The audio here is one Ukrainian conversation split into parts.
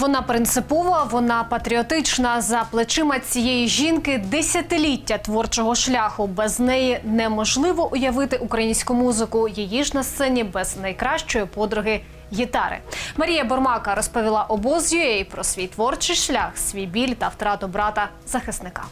Вона принципова, вона патріотична. За плечима цієї жінки десятиліття творчого шляху. Без неї неможливо уявити українську музику. Її ж на сцені без найкращої подруги гітари. Марія Бормака розповіла обоз.ua про свій творчий шлях, свій біль та втрату брата захисника.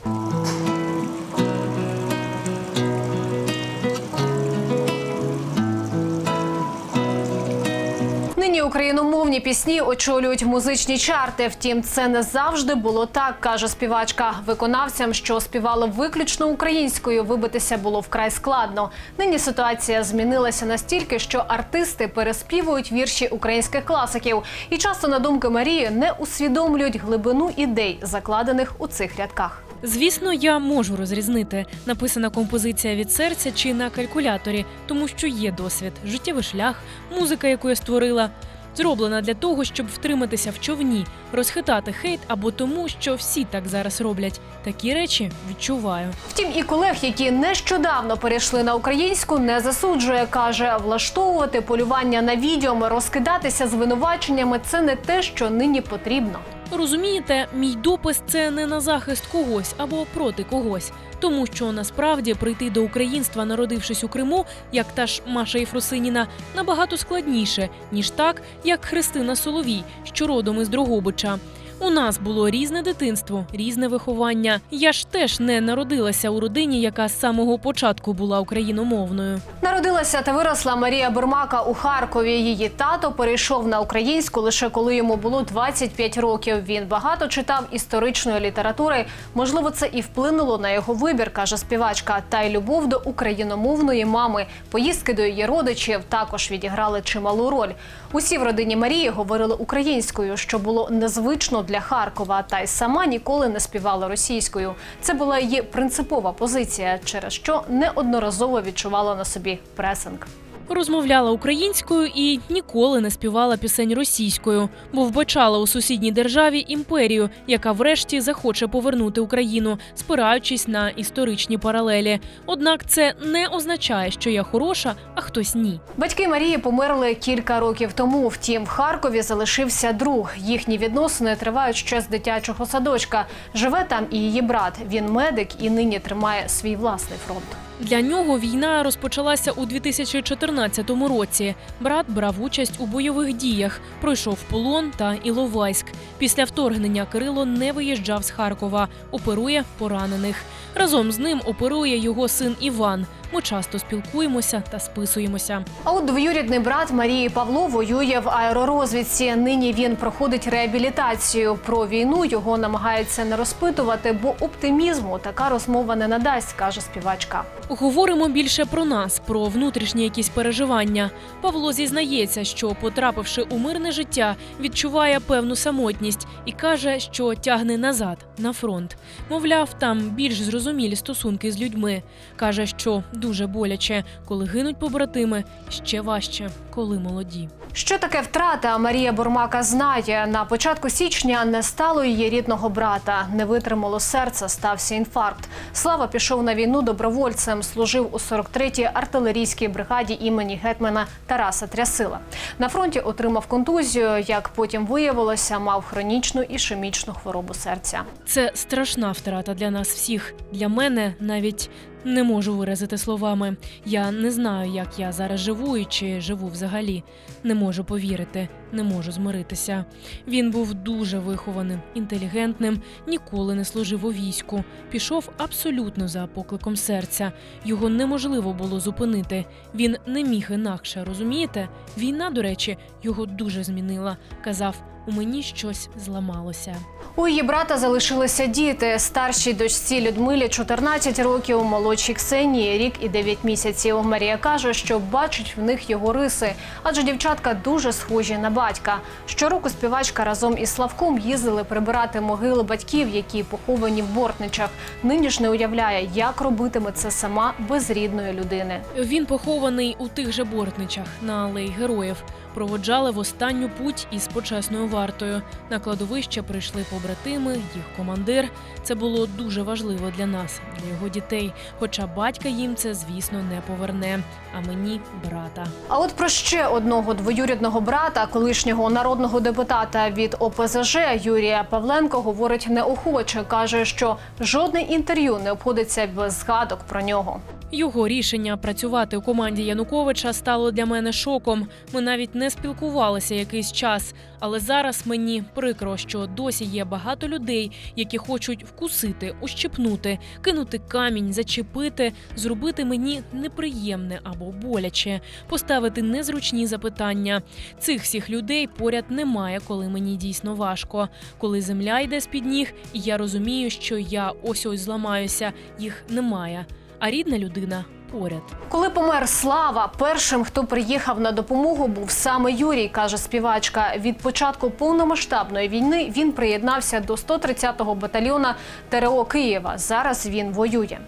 Нині україномовні пісні очолюють музичні чарти. Втім, це не завжди було так, каже співачка. Виконавцям, що співали виключно українською, вибитися було вкрай складно. Нині ситуація змінилася настільки, що артисти переспівують вірші українських класиків, і часто, на думки Марії, не усвідомлюють глибину ідей, закладених у цих рядках. Звісно, я можу розрізнити написана композиція від серця чи на калькуляторі, тому що є досвід, життєвий шлях, музика, яку я створила. Зроблена для того, щоб втриматися в човні, розхитати хейт або тому, що всі так зараз роблять. Такі речі відчуваю. Втім, і колег, які нещодавно перейшли на українську, не засуджує. каже, влаштовувати полювання на відьом, розкидатися звинуваченнями це не те, що нині потрібно. Розумієте, мій допис це не на захист когось або проти когось, тому що насправді прийти до українства, народившись у Криму, як та ж Маша Єфросиніна, набагато складніше ніж так, як Христина Соловій, що родом із Дрогобича. У нас було різне дитинство, різне виховання. Я ж теж не народилася у родині, яка з самого початку була україномовною. Народилася та виросла Марія Бурмака у Харкові. Її тато перейшов на українську лише коли йому було 25 років. Він багато читав історичної літератури. Можливо, це і вплинуло на його вибір, каже співачка. Та й любов до україномовної мами. Поїздки до її родичів також відіграли чималу роль. Усі в родині Марії говорили українською, що було незвично для Харкова. Та й сама ніколи не співала російською. Це була її принципова позиція, через що неодноразово відчувала на собі пресинг. Розмовляла українською і ніколи не співала пісень російською, бо вбачала у сусідній державі імперію, яка врешті захоче повернути Україну, спираючись на історичні паралелі. Однак це не означає, що я хороша, а хтось ні. Батьки Марії померли кілька років тому. Втім, в Харкові залишився друг. Їхні відносини тривають ще з дитячого садочка. Живе там і її брат. Він медик і нині тримає свій власний фронт. Для нього війна розпочалася у 2014 році. Брат брав участь у бойових діях, пройшов полон та Іловайськ. Після вторгнення Кирило не виїжджав з Харкова, оперує поранених. Разом з ним оперує його син Іван. Ми часто спілкуємося та списуємося. А от двоюрідний брат Марії Павло воює в аеророзвідці. Нині він проходить реабілітацію. Про війну його намагаються не розпитувати, бо оптимізму така розмова не надасть, каже співачка. Говоримо більше про нас, про внутрішні якісь переживання. Павло зізнається, що, потрапивши у мирне життя, відчуває певну самотність і каже, що тягне назад на фронт. Мовляв, там більш зрозумілі стосунки з людьми. каже, що дуже боляче, коли гинуть побратими, ще важче, коли молоді. Що таке втрата? Марія Бурмака знає. На початку січня не стало її рідного брата. Не витримало серце, стався інфаркт. Слава пішов на війну добровольцем. Служив у 43-й артилерійській бригаді імені гетьмана Тараса Трясила. На фронті отримав контузію. Як потім виявилося, мав хронічну ішемічну хворобу серця. Це страшна втрата для нас всіх. Для мене навіть не можу виразити словами. Я не знаю, як я зараз живу і чи живу взагалі. Не можу повірити, не можу змиритися. Він був дуже вихованим, інтелігентним, ніколи не служив у війську. Пішов абсолютно за покликом серця. Його неможливо було зупинити. Він не міг інакше, розумієте? Війна, до речі, його дуже змінила. Казав, у мені щось зламалося. У її брата залишилися діти. Старшій дочці Людмилі 14 років, молодшій Ксенії рік і 9 місяців. Марія каже, що бачить в них його риси, адже дівчатка дуже схожі на батька. Щороку співачка разом із Славком їздили прибирати могили батьків, які поховані в бортничах. Нині ж не уявляє, як робитиме це сама без рідної людини. Він похований у тих же бортничах на алеї героїв. Проводжали в останню путь із почесною вартою. На кладовище прийшли побратими, їх командир. Це було дуже важливо для нас, для його дітей. Хоча батька їм це, звісно, не поверне. А мені брата. А от про ще одного двоюрідного брата, колишнього народного депутата від ОПЗЖ Юрія Павленко, говорить неохоче. каже, що жодне інтерв'ю не обходиться без згадок про нього. Його рішення працювати у команді Януковича стало для мене шоком. Ми навіть не спілкувалися якийсь час. Але зараз мені прикро, що досі є багато людей, які хочуть вкусити, ущипнути, кинути камінь, зачепити, зробити мені неприємне або боляче, поставити незручні запитання. Цих всіх людей поряд немає, коли мені дійсно важко. Коли земля йде з під ніг, і я розумію, що я ось ось зламаюся, їх немає. А рідна людина поряд. Коли помер Слава, першим, хто приїхав на допомогу, був саме Юрій, каже співачка. Від початку повномасштабної війни він приєднався до 130-го батальйона ТРО Києва. Зараз він воює.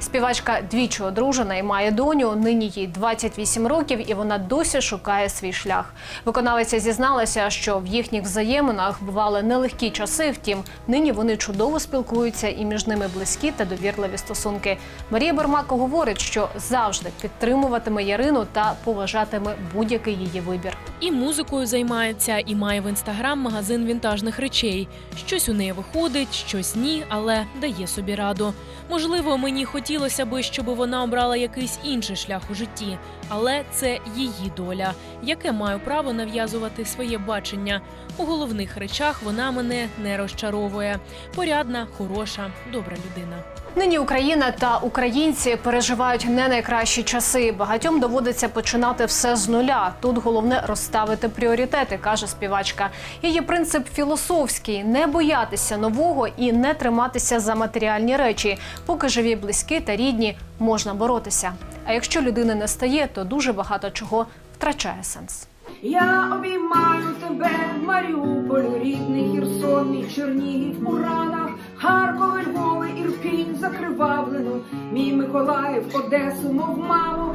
Співачка двічі одружена і має доню. Нині їй 28 років, і вона досі шукає свій шлях. Виконавиця зізналася, що в їхніх взаєминах бували нелегкі часи. Втім, нині вони чудово спілкуються і між ними близькі та довірливі стосунки. Марія Бермако говорить, що завжди підтримуватиме Ярину та поважатиме будь-який її вибір. І музикою займається, і має в інстаграм магазин вінтажних речей. Щось у неї виходить, щось ні, але дає собі раду. Можливо, мені хотілося би, щоб вона обрала якийсь інший шлях у житті, але це її доля. Яке маю право нав'язувати своє бачення? У головних речах вона мене не розчаровує. Порядна, хороша, добра людина. Нині Україна та українці переживають не найкращі часи. Багатьом доводиться починати все з нуля. Тут головне розставити пріоритети, каже співачка. Її принцип філософський: не боятися нового і не триматися за матеріальні речі. Поки живі близькі та рідні, можна боротися. А якщо людини не стає, то дуже багато чого втрачає сенс. Я обіймаю тебе, Маріуполь, рідний Херсон, мій Чернігів у ранах, Харкові, Львови, Ірпінь закривавлену, мій Миколаїв, Одесу, мов маму.